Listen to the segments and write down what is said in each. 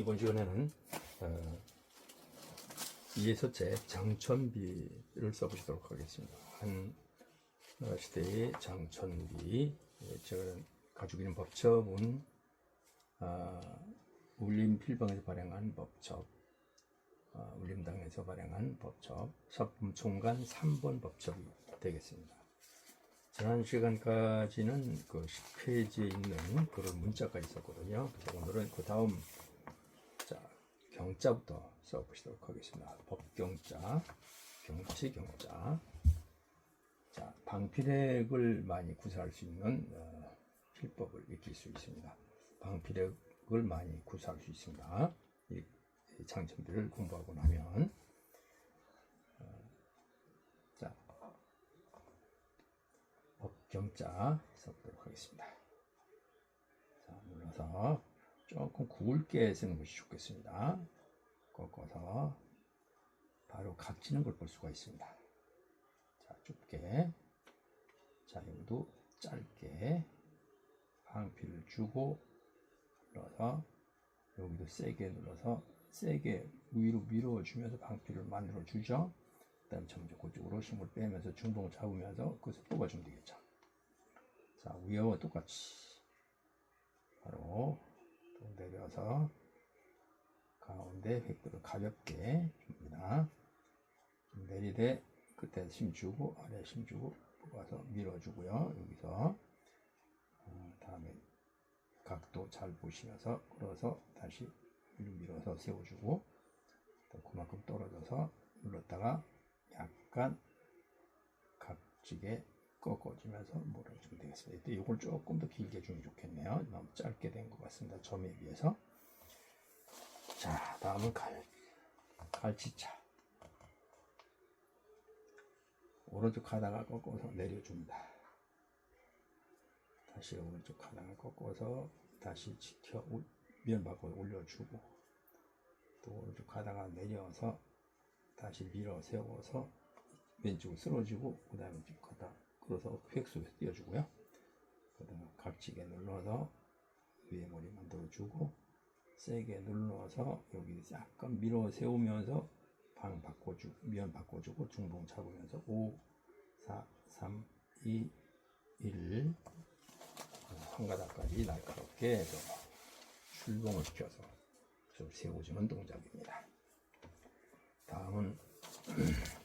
이번 시간에는 어, 이해서체 장천비를 써보시도록 하겠습니다. 한 어, 시대의 장천비, 예, 제가 가지고 있는 법첩은 아, 울림필방에서 발행한 법첩, 아, 울림당에서 발행한 법첩, 서품총관 3번 법첩이 되겠습니다. 지난 시간까지는 그 10페이지에 있는 그런 문자까지 썼거든요. 자, 오늘은 그 다음 자, 경자부터 써보시도록 하겠습니다. 법경자, 경치 경자. 자, 방필액을 많이 구사할 수 있는 어, 필법을 익힐 수 있습니다. 방필액을 많이 구사할 수 있습니다. 이, 이 장천비를 공부하고 나면 어, 자, 법경자 써보도록 하겠습니다. 자, 눌러서 조금 굵게 쓰는 것이 좋겠습니다. 꺾어서 바로 각지는 걸 볼 수가 있습니다. 자, 좁게. 자, 여기도 짧게 방피를 주고 눌러서 여기도 세게 눌러서 세게 위로 밀어주면서 방피를 만들어 주죠. 그 다음에 점점 그쪽으로 힘을 빼면서 중봉을 잡으면서 그것을 뽑아주면 되겠죠. 자, 위와 똑같이 바로 또 내려서 가운데 획도를 가볍게 줍니다. 내리되 끝에 힘 주고 아래 힘 주고 뽑아서 밀어주고요. 여기서 어, 다음에 각도 잘 보시면서 끌어서 다시 위로 밀어서 세워주고 또 그만큼 떨어져서 눌렀다가 약간 각지게 꺾어주면서 몰아주면 되겠습니다. 이때 이걸 조금 더 길게 주면 좋겠네요. 너무 짧게 된 것 같습니다. 점에 비해서. 자, 다음은 갈, 갈치차. 오른쪽 가다가 꺾어서 내려줍니다. 다시 오른쪽 가다가 꺾어서 다시 지켜 올- 면 밖으로 올려주고 또 오른쪽 가다가 내려서 다시 밀어 세워서 왼쪽으로 쓸어주고 그 다음에 쭉 가다 끌어서 획수에서 띄워주고요. 그 다음에 각지게 눌러서 위에 머리 만들어주고 세게 눌러서 여기 약간 밀어 세우면서 방 바꿔주고 면 바꿔주고 중봉 잡으면서 5, 4, 3, 2, 1 한 가닥까지 날카롭게 해서 출봉을 시켜서 좀 세워주는 동작입니다. 다음은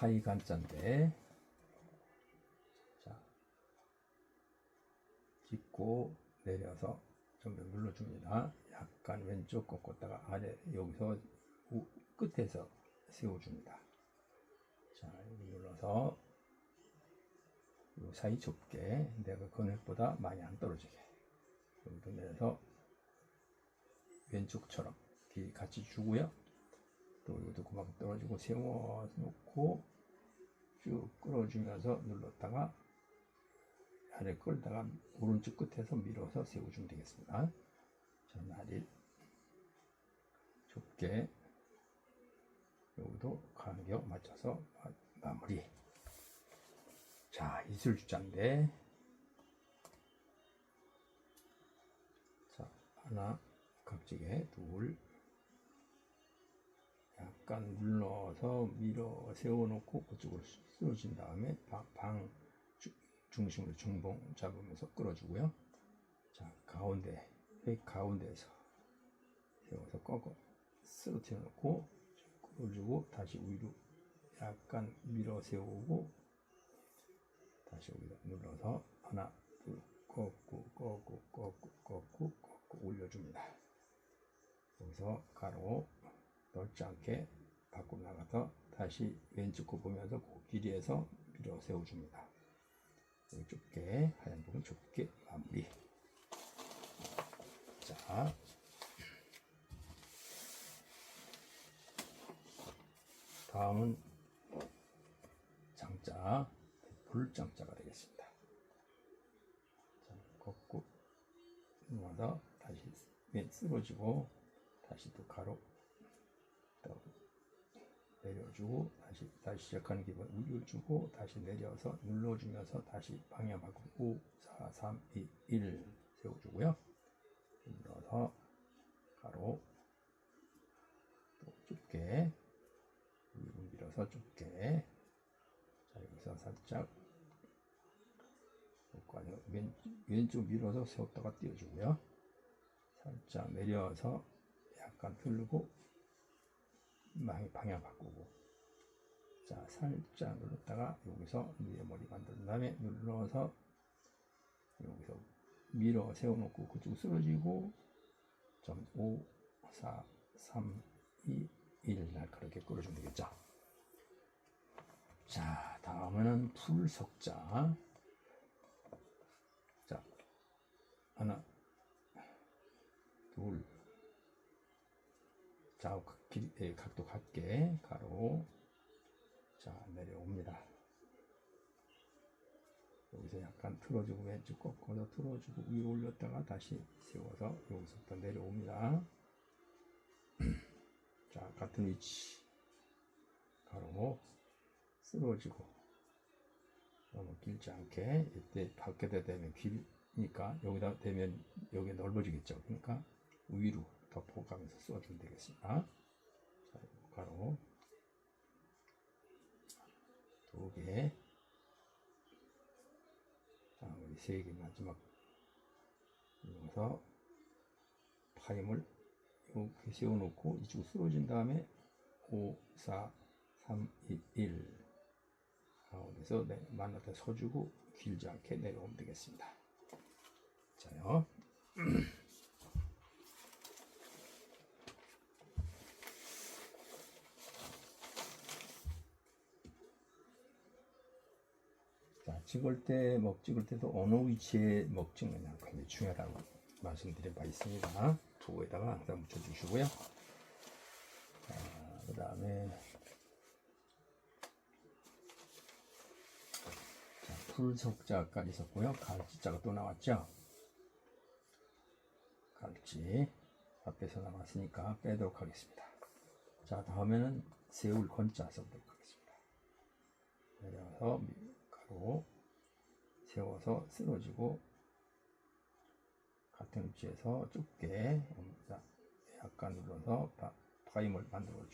사이간자인데 자 짚고 내려서 좀 더 눌러줍니다. 약간 왼쪽 꺾었다가 아래 여기서 우- 끝에서 세워줍니다. 자 눌러서 요 사이 좁게 내가 근육보다 많이 안 떨어지게 여기도 내려서 왼쪽처럼 같이 주고요. 또 이것도 그만큼 떨어지고 세워 놓고 쭉 끌어주면서 눌렀다가 아래 끌다가 오른쪽 끝에서 밀어서 세워주면 되겠습니다. 자, 나를 좁게 여기도 간격 맞춰서 마- 마무리. 자, 이슬 주자인데 자, 하나 각지게 둘 약간 눌러서 밀어 세워놓고 그쪽으로 쓰러진 다음에 방, 중심으로 중봉 잡으면서 끌어주고요. 자 가운데 획 가운데에서 세워서 꺾어 쓰러뜨려 놓고 끌어주고 다시 위로 약간 밀어 세우고 다시 여기다 눌러서 하나 둘 꺾고 꺾고 꺾고 꺾고 꺾고 올려줍니다. 여기서 가로 넓지 않게 밖으로 나가서 다시 왼쪽 거 보면서 그 길이에서 밀어 세워줍니다. 좁게 하얀 부분 좁게 마무리. 자, 다음은 장자 불장자가 되겠습니다. 자, 걷고 눌러서 다시 왼 쓰러지고 다시 또 가로 또 내려주고 다시 다시 시작하는 기분. 우유를 주고 다시 내려서 눌러주면서 다시 방향 바꾸고 5, 4, 3, 2, 1 세워주고요. 눌러서 가로 또 좁게 위로 밀어서 좁게. 자 여기서 살짝 왼, 왼쪽 밀어서 세웠다가 띄워주고요. 살짝 내려서 약간 틀고 방- 방향 바꾸고 자 살짝 눌렀다가 여기서 위에 머리 만든 다음에 눌러서 여기서 밀어 세워놓고 그쪽 쓰러지고 점 5, 4, 3, 2, 1 날카롭게 끌어주면 되겠죠. 자, 다음에는 풀석자. 자, 하나, 둘, 좌우 각- 길, 예, 각도 같게 가로. 자, 내려옵니다. 여기서 약간 틀어주고 왼쪽 꺾어서 틀어주고 위로 올렸다가 다시 세워서 여기서부터 내려옵니다. 자 같은 위치 가로 쓰러지고 너무 길지 않게 이때 밖에다 대면 길니까 여기다 대면 여기 넓어지겠죠. 그러니까 위로 덮어가면서 써주면 되겠습니다. 자 가로 두 개. 자, 우리 세 개 마지막 여기서 파임을 이렇게 세워놓고 이쪽 쓰러진 다음에 5, 4, 3, 2, 1 가운데서 내, 만났다 서주고 길지 않게 내려오면 되겠습니다. 자요. 자, 찍을 때, 먹 찍을 때도 어느 위치에 먹 찍느냐 굉장히 중요하다고 말씀드린 바 있습니다. 두부에다가 항상 묻혀주시고요. 자, 그 다음에 자, 풀석자까지 있었고요. 갈지자가 또 나왔죠. 갈지 앞에서 나왔으니까 빼도록 하겠습니다. 자, 다음에는 세울 건자 써보도록 하겠습니다. 내려서 미- 가로 세워서 쓰러지고 같은 위치에서 좁게. 약간 눌러서 바, 파임을 만들어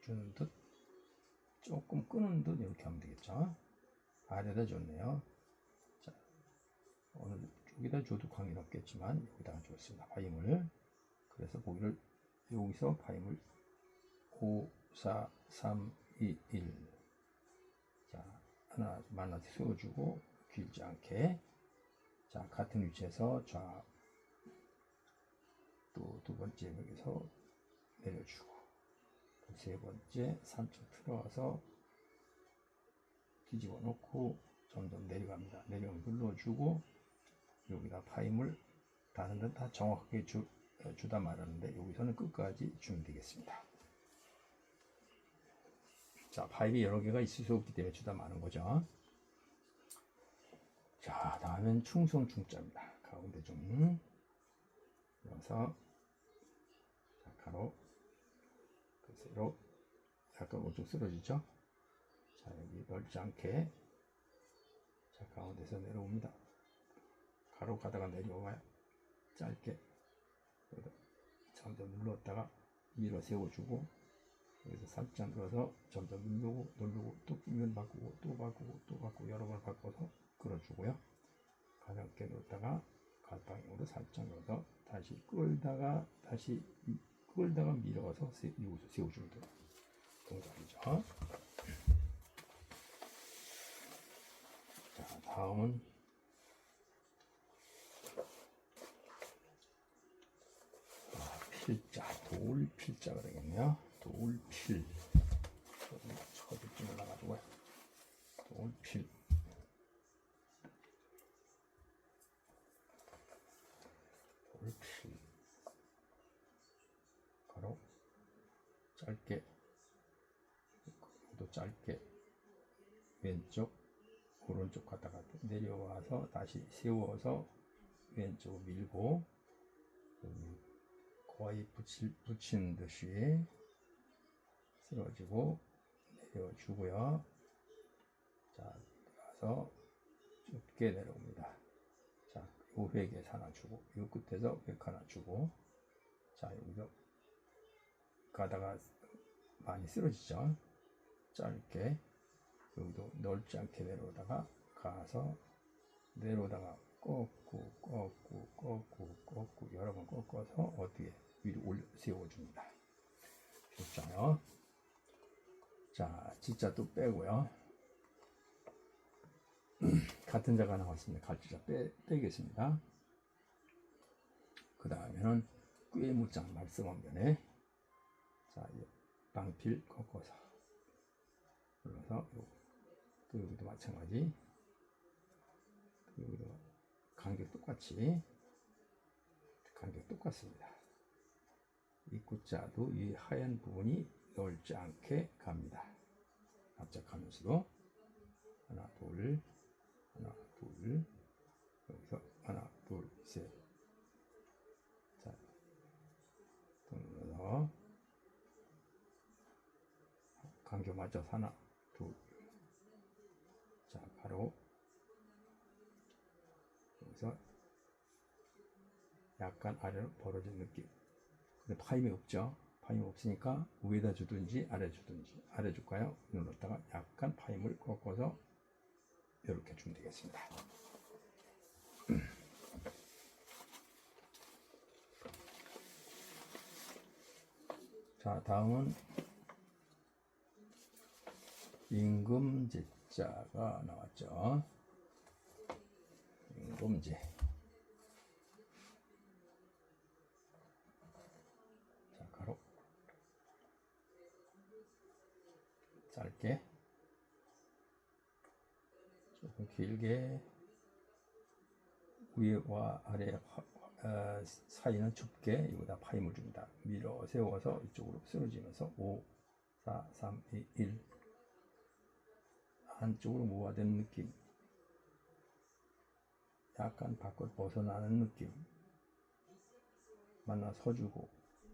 주는 듯 조금 끄는 듯 이렇게 하면 되겠죠. 아래다 줬네요. 자, 어느 쪽에다 줘도 광이 없겠지만 여기다가 줬습니다. 파임을 그래서 보기를 여기서 파임을 5, 4, 3, 2, 1 자, 하나 만나서 세워주고 길지 않게. 자 같은 위치에서 좌 또 두 번째 여기서 내려주고 또세 번째 3초 틀어서 뒤집어 놓고 점점 내려갑니다. 내려오면 눌러주고 여기다 파임을 다른 데는 다 정확하게 주, 어, 주다 말하는데 여기서는 끝까지 주면 되겠습니다. 자, 파입이 여러 개가 있을 수 없기 때문에 주다 많은 거죠. 자, 다음엔 충성 중자입니다. 가운데 좀 넣어서 자, 가로 그 세로 약간 오쪽 쓰러지죠. 자, 여기 넓지 않게 자, 가운데서 내려옵니다. 가로 가다가 내려와요. 짧게 점점 눌렀다가 밀어 세워주고 여기서 살짝 눌러서 점점 누르고 누르고 또 끼면 바꾸고 또 바꾸고 또 바꾸고 여러 다시 끌다가 다시 끌다가 밀어서 세, 여기서 세워주는 동- 동작이죠. 자 다음은 아, 필자 돌필자가 되겠네요. 돌필 저기 좀 올라가지고요. 돌필 돌필 가로 짧게 또 짧게 왼쪽 오른쪽 갔다가 내려와서 다시 세워서 왼쪽 밀고 거의 붙일, 붙이는 듯이 쓰러지고 내려주고요. 자, 가서 좁게 내려옵니다. 자, 획에 하나 주고 이 끝에서 획 하나 주고 자 여기서 가다가 많이 쓰러지죠. 짧게 여기도 넓지 않게 내려오다가 가서 내려오다가 꺾고 꺾고 꺾고 꺾고 여러 번 꺾어서 어디에 위로 올려 세워줍니다. 됐잖아요. 자 진짜 또 빼고요. 같은 자가 나왔습니다. 갈지자 빼, 빼겠습니다. 그 다음에는 꾀 무장 말씀원변에. 자, 이 방필 꺾어서 눌러서 요, 또 여기도 마찬가지 또 여기도 간격 똑같이 간격 똑같습니다. 입구자도 이 하얀 부분이 넓지 않게 갑니다. 납작하면서도 하나 둘 하나 둘 여기서 하나 둘셋자 눌러서 간격 맞춰서 하나 둘자 가로. 여기서 약간 아래로 벌어진 느낌. 근데 파임이 없죠? 파임 없으니까 위에다 주든지 아래 주든지 아래 줄까요? 눌렀다가 약간 파임을 꺾어서 이렇게 주면 되겠습니다. 자, 다음은 임금제자가 나왔죠. 임금제. 자, 가로. 짧게. 조금 길게 위와 아래 화- 어, 사이는 좁게 여기다 파임을 줍니다. 밀어 세워서 이쪽으로 쓰러지면서 5, 4, 3, 2, 1 안쪽으로 모아되는 느낌. 약간 밖으로 벗어나는 느낌. 만나 서주고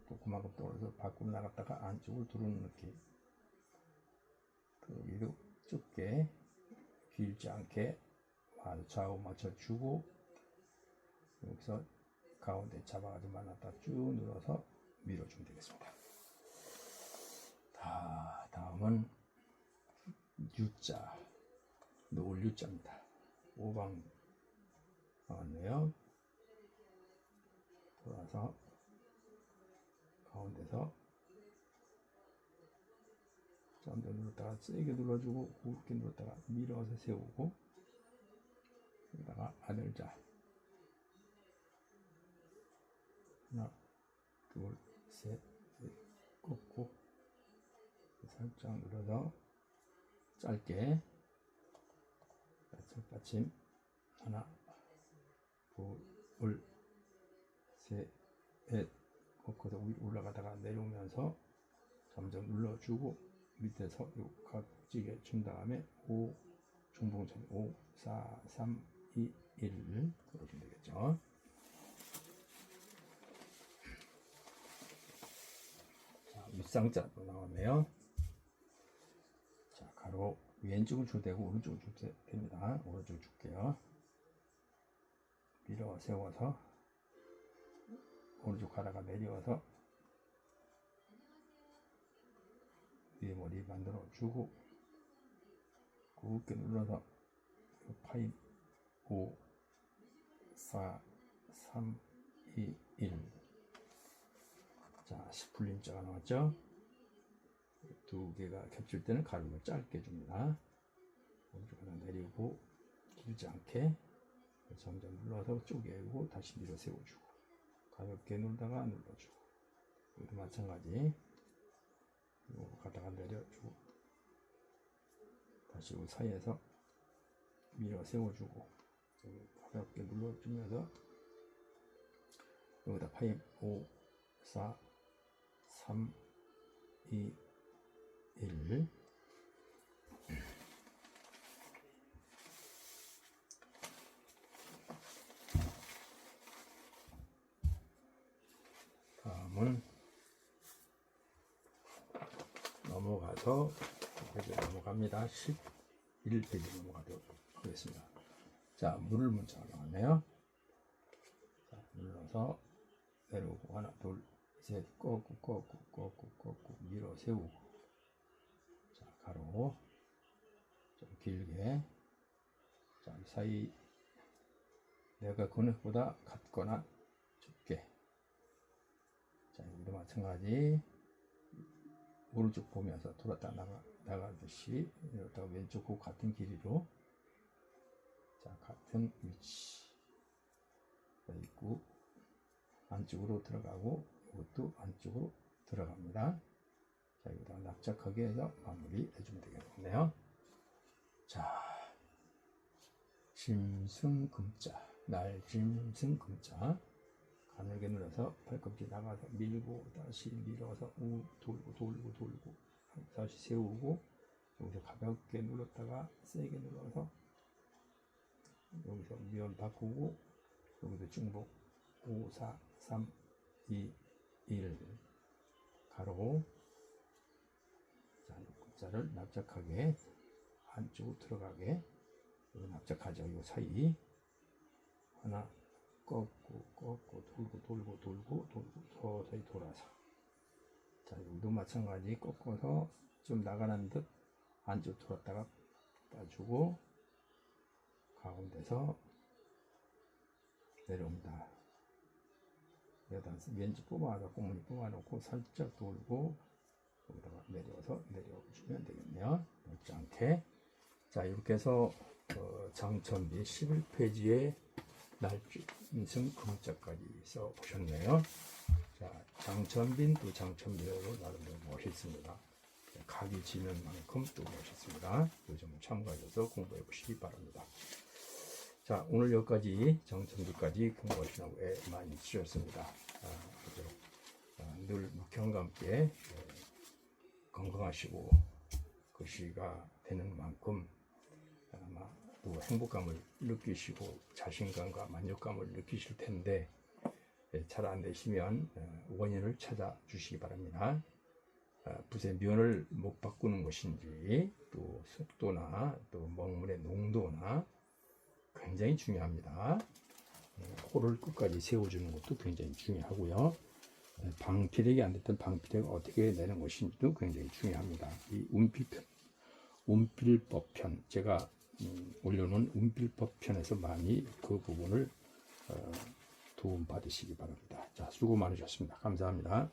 또 그만큼 떨어져서 밖으로 나갔다가 안쪽으로 들어오는 느낌. 그 여기도 좁게 길지 않게 좌우 맞춰주고 여기서 가운데 잡아가지고 만났다 쭉 눌러서 밀어주면 되겠습니다. 다 다음은 U자 노을 U자입니다. 오방 나왔네요. 돌아서 가운데서 짠데 눌렀다가 세게 눌러주고 굵게 눌렀다가 밀어서 세우고 여기다가 아들자 하나 둘셋 꺾고 살짝 눌러서 짧게 받침 하나 둘 셋넷 꺾어서 위로 올라가다가 내려오면서 점점 눌러주고 밑에서 요 각지게 준 다음에 5 중봉점 5 4 3 2 1 그러시면 되겠죠. 자, 윗상자도 나왔네요. 자, 가로 왼쪽을 줘도 되고 오른쪽을 줘도 됩니다. 오른쪽 줄게요. 밀어 세워서 오른쪽 가다가 내려와서 위에 머리 만들어 주고 굵게 눌러서 파임 5 4 3 2 1 자, 10풀림자가 나왔죠? 두 개가 겹칠 때는 가루를 짧게 줍니다. 오른쪽 하나 내리고 길지 않게 점점 눌러서 쪼개고 다시 밀어 세워주고 가볍게 눌다가 눌러주고 여기도 마찬가지 요 가다가 내려주고 다시 요 사이에서 밀어 세워주고 가볍게 눌러주면서 여기다 파임 5 4 3 2 1 다음은 넘어가서 페이지 넘어갑니다. 11페이지 넘어가도록 하겠습니다. 자, 물을 문자가 나왔네요. 눌러서 내려오고 하나 둘 셋 꺾고 꺾고 꺾고 꺾고 밀어 세우고 자 가로 좀 길게 자 이 사이 내가 근육보다 같거나 좁게 자 여기도 마찬가지 오른쪽 보면서 돌았다 나가 나가듯이 이렇다가 왼쪽 그 같은 길이로. 자 같은 위치. 자, 있고 안쪽으로 들어가고 이것도 안쪽으로 들어갑니다. 자 여기다 납작하게 해서 마무리 해주면 되겠네요. 자 짐승금자. 날짐승금자 가늘게 눌러서 팔꿈치 나가서 밀고 다시 밀어서 우 돌고 돌고 돌고 다시 세우고 여기서 가볍게 눌렀다가 세게 눌러서 여기서 면 바꾸고 여기도 중복. 5 4 3 2 1 가로. 자, 글자를 납작하게 안쪽으로 들어가게. 납작하죠. 이 사이. 하나 꺾고 꺾고 돌고 돌고 돌고 돌고 서서히 돌아서. 자 여기도 마찬가지. 꺾어서 좀 나가는 듯 안쪽 돌았다가 빠주고 가운데서 내려옵니다. 여기다 왼쪽 뽑아서 꼬무니 뽑아놓고 살짝 돌고 여기다가 내려서 내려주면 되겠네요. 넓지 않게. 자 이렇게 해서 어, 장천비 11페이지에 날짐승 금자까지 써 보셨네요. 자, 장천빈 또 장천배우로 나름대로 멋있습니다. 각이 지는 만큼 또 멋있습니다. 요점 참고하셔서 공부해 보시기 바랍니다. 자, 오늘 여기까지 장천비까지 공부하시라고 애 많이 주셨습니다. 아, 아주, 아, 늘 목형과 함께 예, 건강하시고 글씨가 되는 만큼 또 행복감을 느끼시고 자신감과 만족감을 느끼실 텐데 잘 안 되시면 어, 원인을 찾아 주시기 바랍니다. 아, 붓의 면을 못 바꾸는 것인지 또 속도나 또 먹물의 농도나 굉장히 중요합니다. 어, 코를 끝까지 세워주는 것도 굉장히 중요하고요. 어, 방피력이 안 됐던 방피력을 어떻게 내는 것인지도 굉장히 중요합니다. 이 운필편, 운필법편 제가 음, 올려놓은 운필법 편에서 많이 그 부분을 어, 도움 받으시기 바랍니다. 자, 수고 많으셨습니다. 감사합니다.